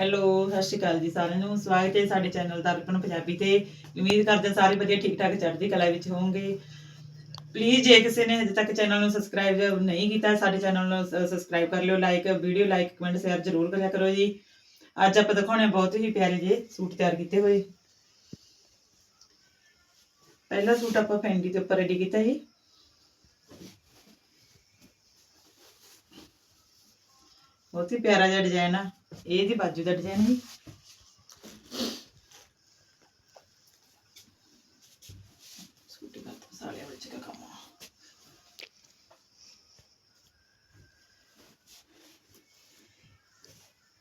Hello ਸਤਿ ਸ਼੍ਰੀ ਅਕਾਲ ਜੀ ਸਾਰਿਆਂ ਨੂੰ। ਸਵਾਗਤ ਹੈ ਸਾਡੇ ਚੈਨਲ ਦਰਪਣ ਪੰਜਾਬੀ ਤੇ। ਉਮੀਦ ਕਰਦੇ ਹਾਂ ਸਾਰੇ ਵਧੀਆ ਠੀਕ ਠਾਕ ਚੜ੍ਹਦੀ ਕਲਾ ਵਿੱਚ ਹੋਵੋਗੇ। ਪਲੀਜ਼ ਜੇ ਕਿਸੇ ਨੇ ਹਜੇ ਤੱਕ ਚੈਨਲ ਨੂੰ ਸਬਸਕ੍ਰਾਈਬ ਨਹੀਂ ਕੀਤਾ, ਸਾਡੇ ਚੈਨਲ ਨੂੰ ਸਬਸਕ੍ਰਾਈਬ ਕਰ ਲਿਓ like video like comment share ਜ਼ਰੂਰ ਕਰਿਆ ਕਰੋ ਜੀ। ਅੱਜ ਆਪਾਂ ਦਿਖਾਉਣੇ ਬਹੁਤ ਹੀ ਪਿਆਰੇ ਜਿਹੇ ਸੂਟ ਤਿਆਰ ਕੀਤੇ ਹੋਏ। ਪਹਿਲਾ ਸੂਟ ਆਪਾਂ ਫੈਂਡੀ ਦੇ ਉੱਪਰ ਰੈਡੀ ਕੀਤਾ ਜੀ। ਬਹੁਤ ਹੀ ਪਿਆਰਾ ਜਿਹਾ ਡਿਜ਼ਾਈਨ ਆ। ਇਹ ਦੀ ਬਾਜੂ ਦਾ ਡਿਜ਼ਾਈਨ ਹੈ ਸੂਟੀ ਦਾ ਸਾਲਿਆ ਵਿੱਚ ਦਾ ਕੰਮ ਆ।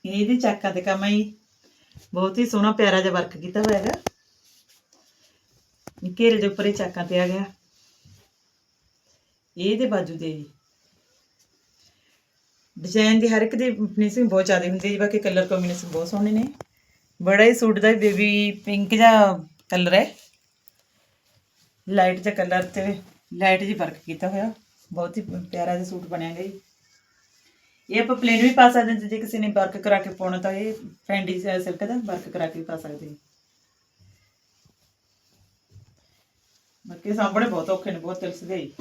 ਇਹਦੇ ਚਾਕਾਂ ਤੇ ਕੰਮ ਆਈ ਬਹੁਤ ਹੀ ਸੋਹਣਾ ਪਿਆਰਾ ਜਿਹਾ ਵਰਕ ਕੀਤਾ ਹੋਇਆ ਹੈਗਾ। ਘੇਰੇ ਦੇ ਉੱਪਰ ਹੀ ਚਾਕਾਂ ਤੇ ਆ ਗਿਆ। ਇਹਦੇ ਬਾਜੂ ਦੇ ਜੀ। ਡਿਜ਼ਾਈਨ ਦੀ ਹਰ ਇੱਕ ਦੀ ਫਿਨਿਸ਼ਿੰਗ ਬਹੁਤ ਜ਼ਿਆਦਾ ਹੁੰਦੀ ਹੈ ਜੀ, ਬਾਕੀ ਕਲਰ ਕੰਬੀਨੇਸ਼ਨ ਬਹੁਤ ਸੋਹਣੇ ਨੇ। ਬੜਾ ਹੀ ਸੂਟ ਦਾ ਬੇਬੀ ਪਿੰਕ ਜਿਹਾ ਕਲਰ ਹੈ। ਲਾਈਟ ਜਿਹਾ ਕਲਰ ਤੇ ਲਾਈਟ ਜੀ ਵਰਕ ਕੀਤਾ ਹੋਇਆ। ਬਹੁਤ ਹੀ ਪਿਆਰਾ ਜਿਹਾ ਸੂਟ ਬਣਿਆ ਗਿਆ ਜੀ। ਇਹ ਆਪਾਂ ਪਲੇਨ ਵੀ ਪਾ ਸਕਦੇ ਜੇ ਕਿਸੇ ਨੇ ਵਰਕ ਕਰਾ ਕੇ ਪਾਉਣਾ ਤਾਂ ਇਹ ਫੈਂਡੀ ਸਿਲਕ ਦਾ ਵਰਕ ਕਰਾ ਕੇ ਵੀ ਪਾ ਸਕਦੇ ਬਾਕੀ ਸਾਹਮਣੇ ਬਹੁਤ ਔਖੇ ਨੇ, ਬਹੁਤ ਤਿਲਸਦੇ ਹੀ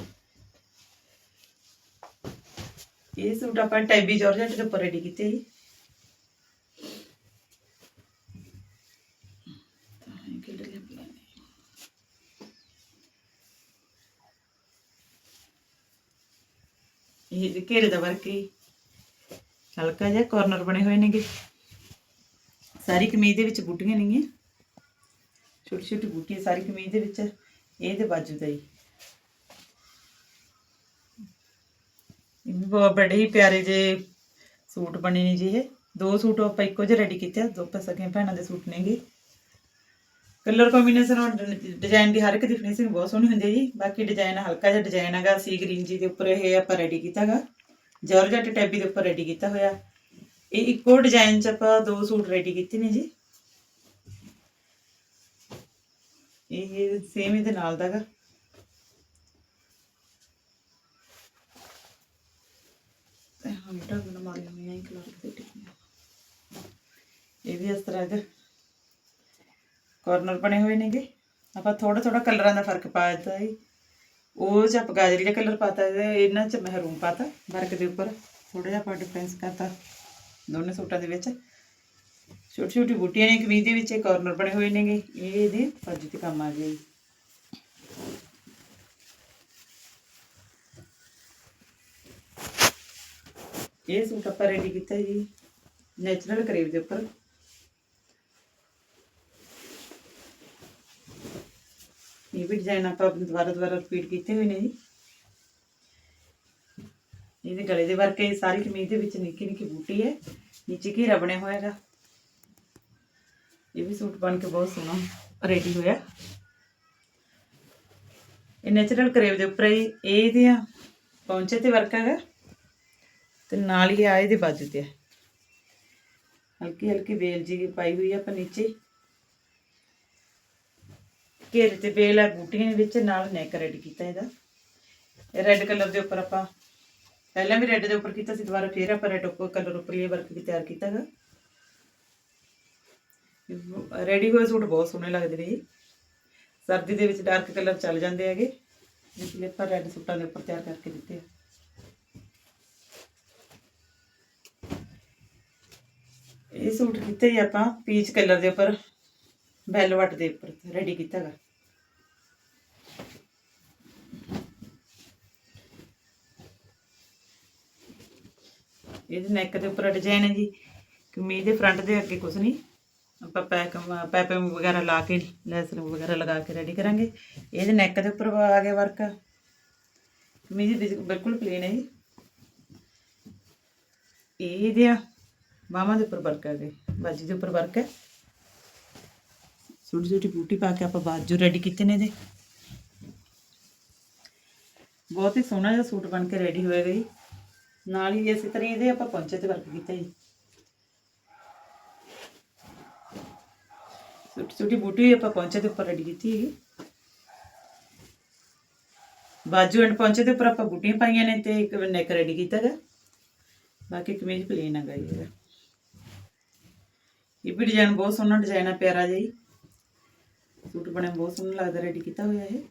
ਇਹ ਸੂਟ ਆਪਾਂ ਟੈਬੀ ਜਾਰਜਟ ਦੇ ਉੱਪਰ ਰੈਡੀ ਕੀਤੇ ਜੀ ਇਹ ਘੇਰੇ ਦਾ ਵਰਕ ਹੀ। ਹਲਕਾ ਜਿਹਾ ਕਾਰਨਰ ਬਣੇ ਹੋਏ ਨੇਗੇ। ਸਾਰੀ ਕਮੀਜ਼ ਦੇ ਵਿੱਚ ਬੂਟੀਆਂ ਨੇਗੀਆਂ। ਛੋਟੀ ਛੋਟੀ ਬੂਟੀਆਂ ਸਾਰੀ ਕਮੀਜ਼ ਦੇ ਵਿੱਚ। ਇਹ ਤੇ ਬਾਜੂ ਦਾ ਹੀ ਇਹ ਵੀ ਬਹੁਤ ਬੜੇ ਹੀ ਪਿਆਰੇ ਜੇ ਸੂਟ ਬਣੇ ਨੇ ਜੀ ਇਹ ਦੋ ਸੂਟ ਆਪਾਂ ਇੱਕੋ ਜਿਹੇ ਰੈਡੀ ਕੀਤੇ ਆ। ਦੋ ਪਸਕੀਆਂ ਭੈਣਾਂ ਦੇ ਸੂਟ ਨੇਗੇ। ਕਲਰ ਕੰਬੀਨੇਸ਼ਨ ਔਰ ਡਿਜ਼ਾਈਨ ਦੀ ਹਰ ਇੱਕ ਦੀ ਫਿਨਿਸ਼ਿੰਗ ਬਹੁਤ ਸੋਹਣੀ ਹੁੰਦੀ ਹੈ ਜੀ। ਬਾਕੀ ਡਿਜ਼ਾਈਨ ਹਲਕਾ ਜਿਹਾ ਡਿਜ਼ਾਈਨ ਹੈਗਾ। ਸੀ ਗ੍ਰੀਨ ਜੀ ਦੇ ਉੱਪਰ ਇਹ ਆਪਾਂ ਰੈਡੀ ਕੀਤਾਗਾ ਜਾਰਜਟ ਟੈਬੀ ਦੇ ਉੱਪਰ ਰੈਡੀ ਕੀਤਾ ਹੋਇਆ। ਇਹ ਇੱਕੋ ਡਿਜ਼ਾਈਨ 'ਚ ਆਪਾਂ ਦੋ ਸੂਟ ਰੈਡੀ ਕੀਤੇ ਨੇ ਜੀ। ਇਹ ਸੇਮ ਇਹਦੇ ਨਾਲ ਦਾਗਾ ਹਾਂ ਟਾਗ ਨਾ ਮਾਰੀ ਹੋਈ ਹੈ ਕਲਰ ਦੇ ਟਿੱਕੀਆਂ। ਇਹ ਵੀ ਇਸ ਤਰ੍ਹਾਂ ਦੇ ਕਾਰਨਰ ਬਣੇ ਹੋਏ ਨੇਗੇ। ਆਪਾਂ ਥੋੜਾ ਥੋੜਾ ਕਲਰਾਂ ਦਾ ਫ਼ਰਕ ਪਾ ਦਿੱਤਾ ਹੈ ਉਹ ਚ ਆਪਾਂ ਗਾਜਰੀ ਦਾ ਕਲਰ ਪਾਤਾ ਤੇ ਇਹਨਾਂ ਚ ਮਹਿਰੂਮ ਪਾਤਾ, ਵਰਕ ਦੇ ਉੱਪਰ। ਥੋੜਾ ਜਿਹਾ ਆਪਾਂ ਡਿਫਰੈਂਸ ਕਰਤਾ ਦੋਨੇ ਸੂਟਾਂ ਦੇ ਵਿੱਚ। ਛੋਟੀ ਛੋਟੀ ਬੂਟੀਆਂ ਨੇ ਕਮੀਜ਼ ਦੇ ਵਿੱਚ ਕਾਰਨਰ ਬਣੇ ਹੋਏ ਨੇਗੇ। ਇਹ ਇਹਦੇ ਫਰਜ ਤੇ ਕੰਮ ਆ ਗਿਆ ਇਹ ਸੂਟ ਆਪਾਂ ਰੈਡੀ ਕੀਤਾ ਜੀ ਨੈਚੁਰਲ ਕਰੇਵ ਦੇ ਉੱਪਰ। ਇਹ ਵੀ ਡਿਜ਼ਾਈਨ ਆਪਾਂ ਦੁਬਾਰਾ ਦੁਬਾਰਾ ਰਿਪੀਟ ਕੀਤੇ ਹੋਏ ਨੇ ਜੀ। ਇਹਦੇ ਗਲੇ ਦੇ ਵਰਕ ਇਹ ਸਾਰੀ ਕਮੀਜ਼ ਦੇ ਵਿੱਚ ਨਿੱਕੀ ਨਿੱਕੀ ਬੂਟੀ ਹੈ, ਨੀਚੇ ਘੇਰਾ ਬਣਿਆ ਹੋਇਆ ਹੈਗਾ। ਇਹ ਵੀ ਸੂਟ ਬਣ ਕੇ ਬਹੁਤ ਸੋਹਣਾ ਰੈਡੀ ਹੋਇਆ। ਇਹ ਨੈਚੁਰਲ ਕਰੇਵ ਦੇ ਉੱਪਰ ਹੀ ਇਹ ਇਹਦੀਆਂ ਪੌਂਚੇ ਤੇ ਵਰਕ ਹੈਗਾ। ਤੇ ਨਾਲ ਹੀ ਆ, ਇਹਦੇ ਬਾਜੂ ਤੇ ਹੈ ਹਲਕੀ ਹਲਕੀ ਬੇਲ ਜੀ ਪਾਈ ਹੋਈ ਆ ਆਪਾਂ ਨੀਚੇ। ਘੇਰੇ ਤੇ ਬੇਲ ਹੈ ਬੂਟੀਆਂ ਦੇ ਵਿੱਚ, ਨਾਲ ਨੈਕ ਰੈਡੀ ਕੀਤਾ ਇਹਦਾ। ਰੈੱਡ ਕਲਰ ਦੇ ਉੱਪਰ ਆਪਾਂ, ਪਹਿਲਾਂ ਵੀ ਰੈੱਡ ਦੇ ਉੱਪਰ ਕੀਤਾ ਸੀ, ਦੁਬਾਰਾ ਫੇਰ ਆਪਾਂ ਰੈੱਡ ਉੱਪਰ ਕਲਰ ਉੱਪਰ ਇਹ ਵਰਕ ਵੀ ਤਿਆਰ ਕੀਤਾ ਹੈਗਾ ਰੈਡੀ ਹੋਏ ਸੂਟ ਬਹੁਤ ਸੋਹਣੇ ਲੱਗਦੇ ਨੇ ਜੀ। ਸਰਦੀ ਦੇ ਵਿੱਚ ਡਾਰਕ ਕਲਰ ਚੱਲ ਜਾਂਦੇ ਹੈਗੇ। ਇਸ ਲਈ ਆਪਾਂ ਰੈੱਡ ਸੂਟਾਂ ਦੇ ਉੱਪਰ ਤਿਆਰ ਕਰਕੇ ਦਿੱਤੇ ਆ। ਇਹ ਸੂਟ ਕੀਤੇ ਜੀ ਆਪਾਂ ਪੀਚ ਕਲਰ ਦੇ ਉੱਪਰ ਵੈਲਵਟ ਦੇ ਉੱਪਰ ਰੈਡੀ ਕੀਤਾ ਹੈਗਾ ਇਹਦੇ ਨੈਕ ਦੇ ਉੱਪਰ ਡਿਜ਼ਾਈਨ ਹੈ ਜੀ। ਕਮੀਜ਼ ਦੇ ਫਰੰਟ ਦੇ ਅੱਗੇ ਕੁਝ ਨਹੀਂ। ਆਪਾਂ ਪੈਕ ਪੈਪਿੰਗ ਵਗੈਰਾ ਲਾ ਕੇ ਲੈਸਰ ਵਗੈਰਾ ਲਗਾ ਕੇ ਰੈਡੀ ਕਰਾਂਗੇ। ਇਹਦੇ ਨੈਕ ਦੇ ਉੱਪਰ ਆ ਗਿਆ ਵਰਕ ਕਮੀਜ਼ ਬਿਲਕੁਲ ਪਲੇਨ ਹੈ ਜੀ। ਇਹ ਇਹਦੇ ਬਾਹਾਂ ਦੇ ਉੱਪਰ ਵਰਕ ਆ ਗਏ ਬਾਜੀ ਦੇ ਉੱਪਰ ਵਰਕ ਹੈ। ਛੋਟੀ ਛੋਟੀ ਬੂਟੀ ਪਾ ਕੇ ਆਪਾਂ ਬਾਜੂ ਰੈਡੀ ਕੀਤੇ ਨੇ ਇਹਦੇ। ਬਹੁਤ ਹੀ ਸੋਹਣਾ ਜਿਹਾ ਸੂਟ ਬਣ ਕੇ ਰੈਡੀ ਹੋਏਗਾ ਜੀ। ਨਾਲ ਹੀ ਇਸੇ ਤਰ੍ਹਾਂ ਇਹਦੇ ਆਪਾਂ ਪੌਂਚੇ ਤੇ ਵਰਕ ਕੀਤਾ ਜੀ। ਛੋਟੀ ਛੋਟੀ ਬੂਟੀ ਆਪਾਂ ਪੌਂਚੇ ਦੇ ਉੱਪਰ ਰੈਡੀ ਕੀਤੀ ਹੈਗੀ। ਬਾਜੂ ਐਂਡ ਪੌਂਚੇ ਦੇ ਉੱਪਰ ਆਪਾਂ ਬੂਟੀਆਂ ਪਾਈਆਂ ਨੇ ਤੇ ਇੱਕ ਨੈਕ ਰੈਡੀ ਕੀਤਾ ਹੈਗਾ ਬਾਕੀ ਕਮੀਜ਼ ਪਲੇਨ ਹੈਗਾ ਜੀ ਇਹਦਾ। ਇਹ ਵੀ ਡਿਜ਼ਾਈਨ ਬਹੁਤ ਸੋਹਣਾ ਡਿਜ਼ਾਈਨ ਆ, ਪਿਆਰਾ ਜਿਹਾ ਹੀ। ਸੂਟ ਬਣਿਆ ਬਹੁਤ ਸੋਹਣਾ ਲੱਗਦਾ ਰੈਡੀ ਕੀਤਾ ਹੋਇਆ ਇਹ।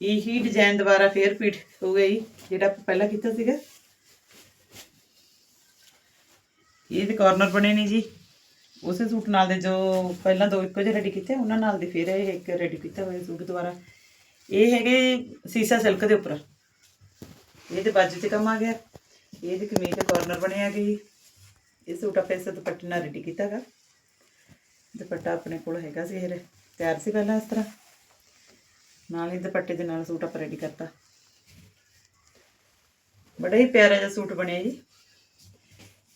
ਇਹੀ ਡਿਜ਼ਾਈਨ ਦੁਬਾਰਾ ਫੇਰ ਰਿਪੀਟ ਹੋ ਗਿਆ ਜਿਹੜਾ ਆਪਾਂ ਪਹਿਲਾਂ ਕੀਤਾ ਸੀਗਾ। ਇਹਦੇ ਕਾਰਨਰ ਬਣੇ ਨੇ ਜੀ। ਉਸੇ ਸੂਟ ਨਾਲ ਦੇ ਜੋ ਪਹਿਲਾਂ ਦੋ ਇੱਕੋ ਜਿਹੇ ਰੈਡੀ ਕੀਤੇ, ਉਹਨਾਂ ਨਾਲ ਦੇ ਫਿਰ ਇਹ ਇੱਕ ਰੈਡੀ ਕੀਤਾ ਹੋਇਆ ਸੂਟ ਦੁਬਾਰਾ। ਇਹ ਹੈਗੇ ਸੀਸਾ ਸਿਲਕ ਦੇ ਉੱਪਰ। ਇਹਦੇ ਬਾਜੂ ਤੇ ਕੰਮ ਆ ਗਿਆ। ਇਹਦੇ ਕਮੀਜ਼ ਦੇ ਕਾਰਨਰ ਬਣੇ ਆ ਇਹ ਸੂਟ ਆਪਾਂ ਇਸ ਦੁਪੱਟੇ ਨਾਲ ਰੈਡੀ ਕੀਤਾਗਾ ਦੁਪੱਟਾ ਆਪਣੇ ਕੋਲ ਹੈਗਾ ਸੀ ਇਹ ਤਿਆਰ ਸੀ ਪਹਿਲਾਂ ਇਸ ਤਰ੍ਹਾਂ। ਨਾਲ ਹੀ ਦੁਪੱਟੇ ਦੇ ਨਾਲ ਸੂਟ ਆਪਾਂ ਰੈਡੀ ਕਰਤਾ। ਬੜਾ ਹੀ ਪਿਆਰਾ ਜਿਹਾ ਸੂਟ ਬਣਿਆ ਜੀ।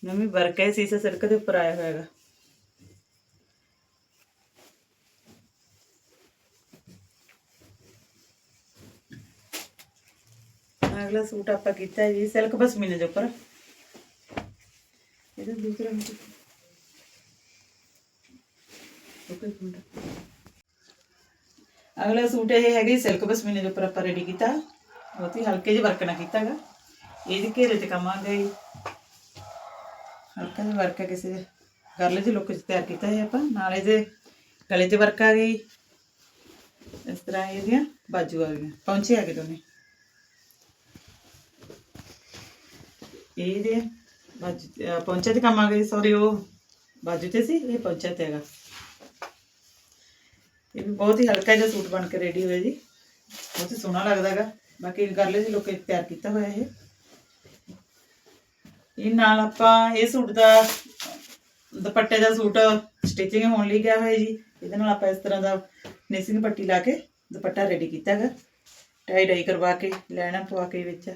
ਨਵੀਂ ਵਰਕ ਹੈ ਸੀਸਾ ਸਿਲਕ ਦੇ ਉੱਪਰ ਆਇਆ ਹੋਇਆ ਅਗਲਾ ਸੂਟ ਆਪਾਂ ਕੀਤਾ ਹੈ ਜੀ, ਸਿਲਕ ਪਸ਼ਮੀਨੇ ਦੇ ਉੱਪਰ। ਇਹਦਾ ਦੂਸਰਾ ਓਕੇ ਅਗਲਾ ਸੂਟ ਇਹ ਹੈਗੇ ਸਿਲਕ ਪਸ਼ਮੀਨੇ ਦੇ ਉੱਪਰ ਆਪਾਂ ਰੈਡੀ ਕੀਤਾ। ਬਹੁਤ ਹੀ ਹਲਕੇ ਜਿਹੇ ਵਰਕ ਨਾਲ ਕੀਤਾਗਾ। ਇਹਦੇ ਘੇਰੇ ਤੇ ਕੰਮ ਹਲਕਾ ਜਿਹਾ ਵਰਕ ਹੈ ਕਿਸੇ ਦੇ ਗਰਲੇ ਦੇ ਲੁੱਕ ਚ ਤਿਆਰ ਕੀਤਾ ਹੈ ਆਪਾਂ। ਨਾਲ ਇਹਦੇ ਗਲੇ ਤੇ ਵਰਕ ਆ ਗਈ ਇਸ ਤਰ੍ਹਾਂ ਇਹਦੀਆਂ ਬਾਜੂ ਆ ਗਈਆਂ। ਪਹੁੰਚੇ ਆ ਗਏ ਦੋਨੇ। ਇਹਦੇ ਬਾਜੂ ਤੇ- ਅਹ ਸੌਰੀ ਉਹ ਬਾਜੂ ਤੇ ਸੀ, ਇਹ ਪਹੁੰਚੇ ਹੈਗਾ। ਇਹ ਵੀ ਬਹੁਤ ਹੀ ਹਲਕਾ ਜਿਹਾ ਸੂਟ ਬਣ ਕੇ ਰੈਡੀ ਹੋਇਆ ਜੀ। ਬਹੁਤ ਹੀ ਸੋਹਣਾ ਲੱਗਦਾ ਹੈਗਾ। ਬਾਕੀ ਗਰਲੇ ਦੀ ਲੁੱਕ ਤਿਆਰ ਕੀਤਾ ਹੋਇਆ ਇਹ। ਇਹ ਨਾਲ ਆਪਾਂ ਇਹ ਸੂਟ ਦਾ, ਦੁਪੱਟੇ ਦਾ ਸੂਟ ਸਟਿਚਿੰਗ ਹੋਣ ਲਈ ਗਿਆ ਹੋਇਆ ਜੀ। ਇਹਦੇ ਨਾਲ ਆਪਾਂ ਇਸ ਤਰ੍ਹਾਂ ਦਾ ਨੇਸਿੰਗ ਪੱਟੀ ਲਾ ਕੇ ਦੁਪੱਟਾ ਰੈਡੀ ਕੀਤਾ ਹੈਗਾ। ਟਾਈ ਡਾਈ ਕਰਵਾ ਕੇ ਲੈਣਾ ਪਵਾ ਕੇ ਵਿੱਚ।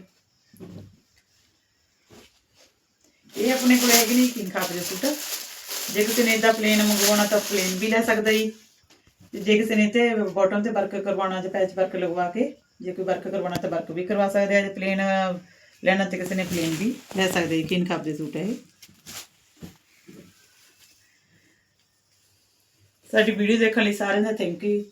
ਇਹ ਆਪਣੇ ਕੋਲ ਹੈਗੇ ਨਹੀਂ ਕਿੰਗ ਖਾਪ ਦੇ ਸੂਟ। ਜੇ ਕਿਸੇ ਨੇ ਇਦਾਂ ਪਲੇਨ ਮੰਗਵਾਉਣਾ ਤਾਂ ਪਲੇਨ ਵੀ ਲੈ ਸਕਦਾ ਜੀ। ਜੇ ਕਿਸੇ ਨੇ ਤੇ ਬਾਟਮ ਤੇ ਵਰਕ ਕਰਵਾਉਣਾ, ਜਾਂ ਪੈਚ ਵਰਕ ਲਗਵਾ ਕੇ, ਜੇ ਕੋਈ ਵਰਕ ਕਰਵਾਉਣਾ ਤਾਂ ਵਰਕ ਵੀ ਕਰਵਾ ਸਕਦੇ ਆ, ਜੇ ਪਲੇਨ ਲੈਣਾ ਤੇ ਕਿਸੇ ਨੇ ਪਲੇਨ ਵੀ ਲੈ ਸਕਦੇ ਜੀ ਕਿੰਗ ਖਾਪ ਦੇ ਸੂਟ ਹੈ ਇਹ। ਸਾਡੀ ਵੀਡੀਓ ਦੇਖਣ ਲਈ ਸਾਰਿਆਂ ਦਾ ਥੈਂਕ ਯੂ